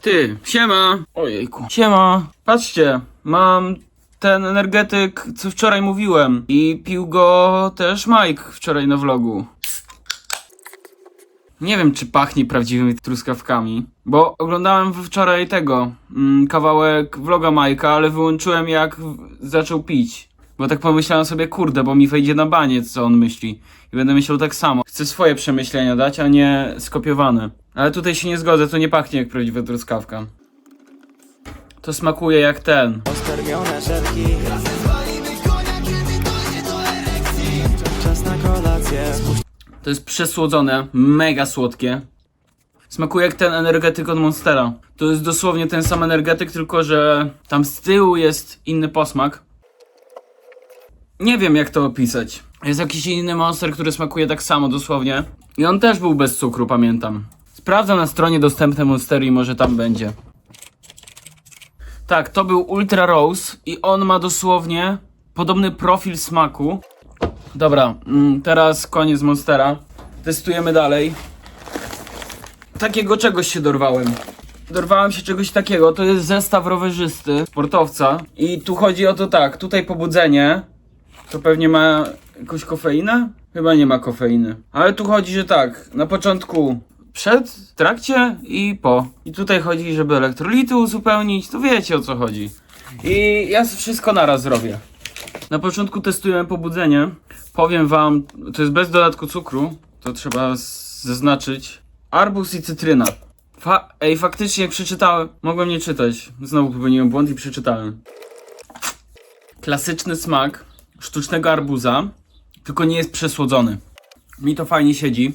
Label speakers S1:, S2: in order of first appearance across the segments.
S1: Ty, siema. Ojejku. Siema. Patrzcie, mam ten energetyk, co wczoraj mówiłem. I pił go też Mike wczoraj na vlogu. Nie wiem, czy pachnie prawdziwymi truskawkami, bo oglądałem wczoraj tego, mm, kawałek vloga Majka, ale wyłączyłem jak zaczął pić. Bo tak pomyślałem sobie, kurde, bo mi wejdzie na baniec, co on myśli. I będę myślał tak samo. Chcę swoje przemyślenia dać, a nie skopiowane. Ale tutaj się nie zgodzę, to nie pachnie jak prawdziwa truskawka. To smakuje jak ten.
S2: Żelki Czas na kolację
S1: To jest przesłodzone, mega słodkie. Smakuje jak ten energetyk od Monstera. To jest dosłownie ten sam energetyk, tylko że tam z tyłu jest inny posmak. Nie wiem jak to opisać. Jest jakiś inny monster, który smakuje tak samo dosłownie. I on też był bez cukru, pamiętam. Sprawdzam na stronie dostępne monstery i może tam będzie. Tak, to był Ultra Rose i on ma dosłownie podobny profil smaku. Dobra, mm, teraz koniec Monstera. Testujemy dalej. Takiego czegoś się dorwałem. Dorwałem się czegoś takiego. To jest zestaw rowerzysty, sportowca. I tu chodzi o to tak, tutaj pobudzenie. To pewnie ma jakąś kofeinę? Chyba nie ma kofeiny. Ale tu chodzi, że tak, na początku przed, w trakcie i po. I tutaj chodzi, żeby elektrolity uzupełnić, to wiecie o co chodzi. I ja wszystko naraz zrobię. Na początku testujemy pobudzenie. Powiem wam, to jest bez dodatku cukru, to trzeba zaznaczyć. Arbus i cytryna. Fa Ej, faktycznie przeczytałem, mogłem nie czytać. Znowu popełniłem błąd i przeczytałem. Klasyczny smak sztucznego arbuza, tylko nie jest przesłodzony. Mi to fajnie siedzi.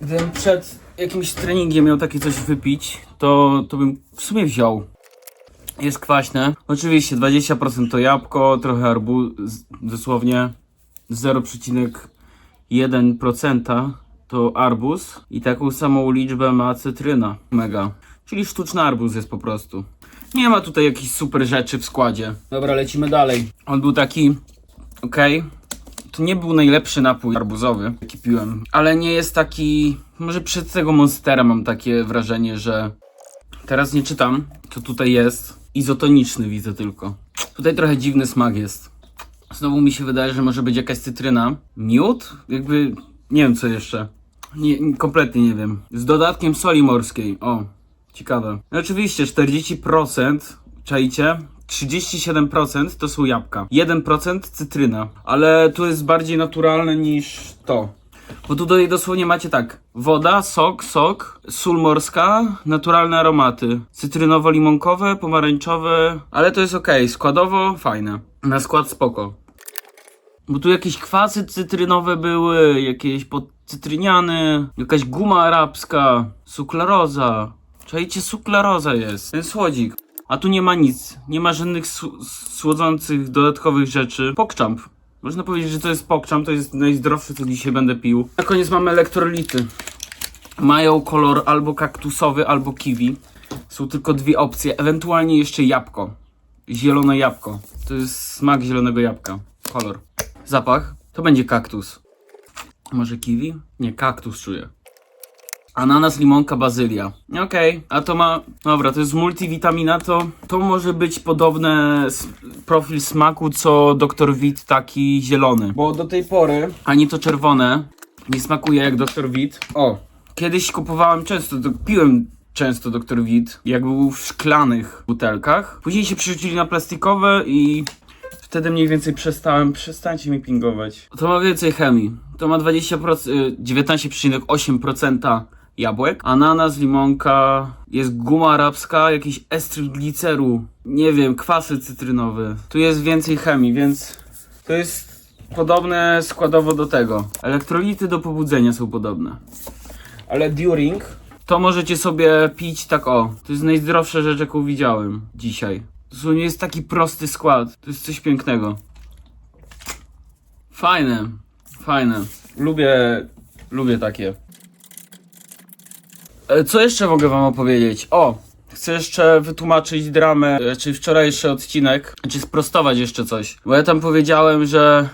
S1: Gdybym przed jakimś treningiem miał takie coś wypić, to, to bym w sumie wziął. Jest kwaśne. Oczywiście 20% to jabłko, trochę arbuz, dosłownie 0,1% to arbuz i taką samą liczbę ma cytryna. Mega. Czyli sztuczny arbuz jest po prostu. Nie ma tutaj jakichś super rzeczy w składzie. Dobra, lecimy dalej. On był taki, okej. To nie był najlepszy napój arbuzowy, jaki piłem, ale nie jest taki. Może przed tego monstera mam takie wrażenie, że Teraz nie czytam, co tutaj jest. Izotoniczny widzę tylko. Tutaj trochę dziwny smak jest. Znowu mi się wydaje, że może być jakaś cytryna. Miód? Jakby. Nie wiem co jeszcze. Nie, nie- kompletnie nie wiem. Z dodatkiem soli morskiej. O, ciekawe. No oczywiście 40%, czajcie? 37% to są jabłka. 1% cytryna. Ale tu jest bardziej naturalne niż to. Bo tutaj dosłownie macie tak: woda, sok, sok, sól morska, naturalne aromaty, cytrynowo-limonkowe, pomarańczowe, ale to jest ok, składowo fajne. Na skład spoko. Bo tu jakieś kwasy cytrynowe były, jakieś podcytryniany, jakaś guma arabska, suklaroza. Czajcie, suklaroza jest, ten słodzik. A tu nie ma nic, nie ma żadnych słodzących dodatkowych rzeczy. Pokczamp. Można powiedzieć, że to jest pokczam, to jest najzdrowsze, co dzisiaj będę pił. Na koniec mamy elektrolity. Mają kolor albo kaktusowy, albo kiwi. Są tylko dwie opcje, ewentualnie jeszcze jabłko. Zielone jabłko. To jest smak zielonego jabłka. Kolor. Zapach. To będzie kaktus. Może kiwi? Nie, kaktus czuję. Ananas, limonka, bazylia. Okej, a to ma. Dobra, to jest multivitamina, to, to może być podobne s- profil smaku co Dr. Wit taki zielony. Bo do tej pory ani to czerwone nie smakuje jak Dr. Wit. O, kiedyś kupowałem często, piłem często Dr. Wit, jak był w szklanych butelkach. Później się przerzucili na plastikowe i Wtedy mniej więcej przestałem, przestańcie mi pingować. To ma więcej chemii. To ma 20%, y, 19,8% jabłek. Ananas, limonka, jest guma arabska, jakiś estryl gliceru, nie wiem, kwasy cytrynowe. Tu jest więcej chemii, więc to jest podobne składowo do tego. Elektrolity do pobudzenia są podobne. Ale during to możecie sobie pić tak o. To jest najzdrowsza rzecz, jaką widziałem dzisiaj. To nie jest taki prosty skład. To jest coś pięknego. Fajne, fajne. Lubię, lubię takie. E, Co jeszcze mogę wam opowiedzieć? O, chcę jeszcze wytłumaczyć dramę, e, czyli wczorajszy odcinek, czy sprostować jeszcze coś. Bo ja tam powiedziałem, że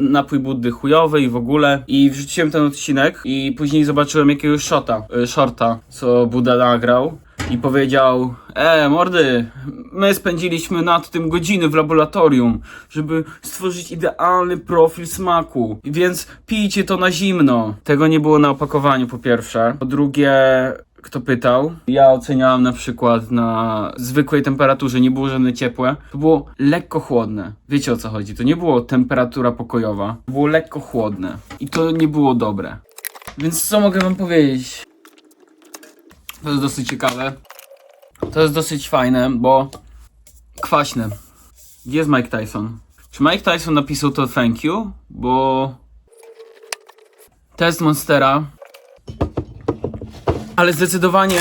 S1: napój Buddy chujowy i w ogóle. I wrzuciłem ten odcinek i później zobaczyłem jakiegoś shota, y, shorta, co Buda nagrał. i powiedział: E, mordy, my spędziliśmy nad tym godziny w laboratorium, żeby stworzyć idealny profil smaku, więc pijcie to na zimno. Tego nie było na opakowaniu, po pierwsze. Po drugie, kto pytał. Ja oceniałem na przykład na zwykłej temperaturze, nie było żadne ciepłe. To było lekko chłodne. Wiecie o co chodzi? To nie było temperatura pokojowa. To było lekko chłodne. I to nie było dobre. Więc co mogę wam powiedzieć? To jest dosyć ciekawe. To jest dosyć fajne, bo kwaśne. Gdzie jest Mike Tyson? Czy Mike Tyson napisał to thank you? Bo test Monstera ale zdecydowanie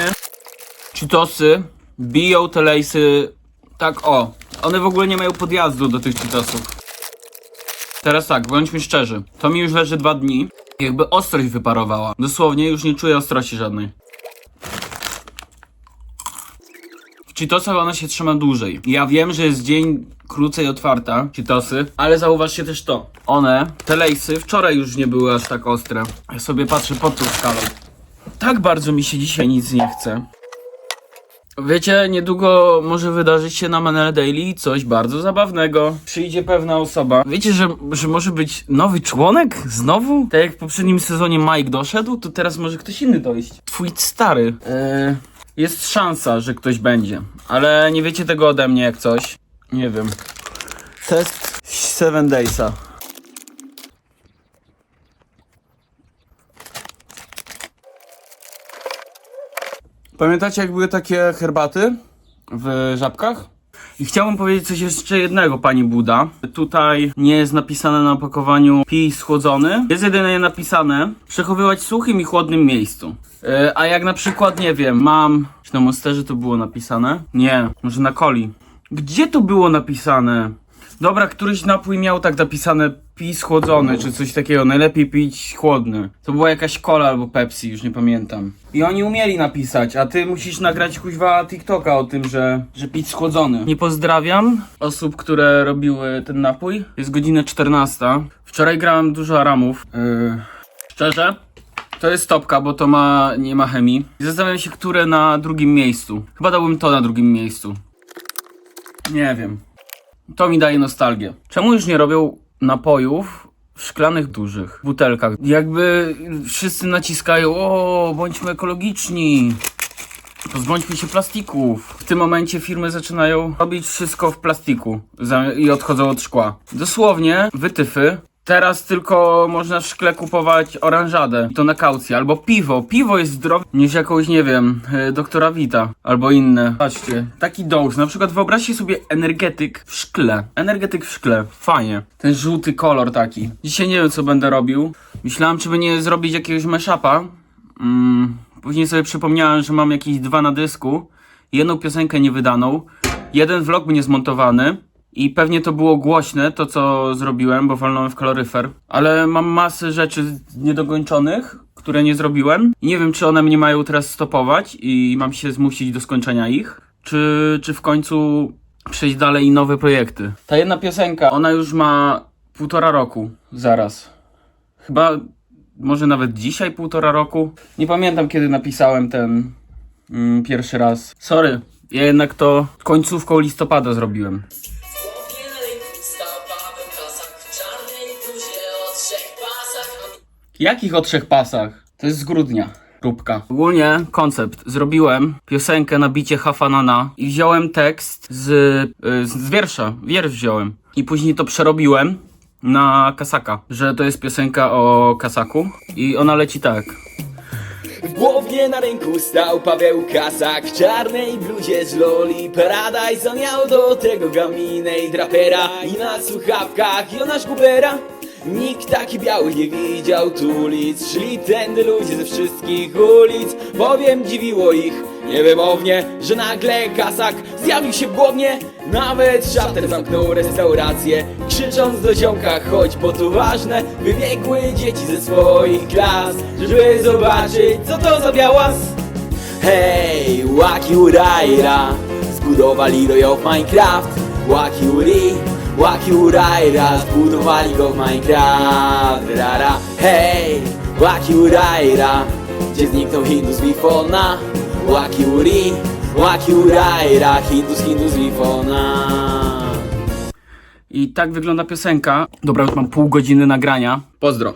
S1: Cheetosy biją te lejsy tak o. One w ogóle nie mają podjazdu do tych Cheetosów. Teraz tak, bądźmy szczerzy. To mi już leży dwa dni. Jakby ostrość wyparowała. Dosłownie już nie czuję ostrości żadnej. W Cheetosach ona się trzyma dłużej. Ja wiem, że jest dzień krócej otwarta, Cheetosy, ale zauważcie też to. One, te lejsy, wczoraj już nie były aż tak ostre. Ja sobie patrzę pod tą skalą. Tak bardzo mi się dzisiaj nic nie chce. Wiecie, niedługo może wydarzyć się na Manele Daily coś bardzo zabawnego. Przyjdzie pewna osoba. Wiecie, że, że może być nowy członek? Znowu? Tak jak w poprzednim sezonie Mike doszedł, to teraz może ktoś inny dojść. Twój stary. Eee, jest szansa, że ktoś będzie. Ale nie wiecie tego ode mnie jak coś. Nie wiem. Test 7 Daysa. Pamiętacie, jak były takie herbaty w żabkach? I chciałbym powiedzieć coś jeszcze jednego, pani Buda. Tutaj nie jest napisane na opakowaniu pij schłodzony. Jest jedynie napisane przechowywać w suchym i chłodnym miejscu. Yy, a jak na przykład, nie wiem, mam... Czy na Monsterze to było napisane? Nie, może na coli. Gdzie to było napisane? Dobra, któryś napój miał tak napisane pij schłodzony, czy coś takiego. Najlepiej pić chłodny. To była jakaś cola albo Pepsi, już nie pamiętam. I oni umieli napisać, a ty musisz nagrać kuźwa TikToka o tym, że, że pić schłodzony. Nie pozdrawiam osób, które robiły ten napój. Jest godzina 14. Wczoraj grałem dużo aramów. Yy, szczerze? To jest topka, bo to ma, nie ma chemii. I Zastanawiam się, które na drugim miejscu. Chyba dałbym to na drugim miejscu. Nie wiem. To mi daje nostalgię. Czemu już nie robią napojów w szklanych dużych butelkach? Jakby wszyscy naciskają, o, bądźmy ekologiczni. Pozbądźmy się plastików. W tym momencie firmy zaczynają robić wszystko w plastiku i odchodzą od szkła. Dosłownie, wytyfy. Teraz tylko można w szkle kupować oranżadę, to na kaucję, albo piwo. Piwo jest zdrowe niż jakąś, nie wiem, e, doktora Vita, albo inne. Patrzcie, taki dose. Na przykład wyobraźcie sobie energetyk w szkle. Energetyk w szkle, fajnie. Ten żółty kolor taki. Dzisiaj nie wiem, co będę robił. Myślałem, czy by nie zrobić jakiegoś mashupa. Mm, później sobie przypomniałem, że mam jakieś dwa na dysku. Jedną piosenkę niewydaną. Jeden vlog niezmontowany. I pewnie to było głośne, to co zrobiłem, bo walnąłem w kaloryfer. Ale mam masę rzeczy niedokończonych, które nie zrobiłem. I nie wiem, czy one mnie mają teraz stopować i mam się zmusić do skończenia ich. Czy, czy w końcu przejść dalej i nowe projekty. Ta jedna piosenka, ona już ma półtora roku. Zaraz. Chyba może nawet dzisiaj półtora roku. Nie pamiętam kiedy napisałem ten mm, pierwszy raz. Sorry, ja jednak to końcówką listopada zrobiłem. Jakich o trzech pasach? To jest z grudnia. Próbka. Ogólnie koncept. Zrobiłem piosenkę na bicie Hafanana i wziąłem tekst z, y, z wiersza. Wiersz wziąłem. I później to przerobiłem na Kasaka. Że to jest piosenka o Kasaku. I ona leci tak.
S3: W głowie na rynku stał Paweł Kasak w czarnej bluzie z Loli Paradise On miał do tego gaminę i drapera I na słuchawkach Jonasz Gubera Nikt taki biały nie widział tu ulic. Szli tędy ludzie ze wszystkich ulic. Bowiem dziwiło ich niewymownie Że nagle Kasak zjawił się w głodnie Nawet szafter zamknął restaurację Krzycząc do ziomka chodź bo to ważne Wybiegły dzieci ze swoich klas Żeby zobaczyć co to za białas. Hej, Waki Uraira Zbudowali Royo w Minecraft. Waki Uri, Waki Uraira Zbudowali go w Minecraft Rara, hej, Waki Uraira Gdzie zniknął Hindus z iPhone'a
S1: Waki uri, waki uraira Hindus, hindus, wifona
S4: I tak wygląda piosenka. Dobra, już mam pół godziny nagrania. Pozdro.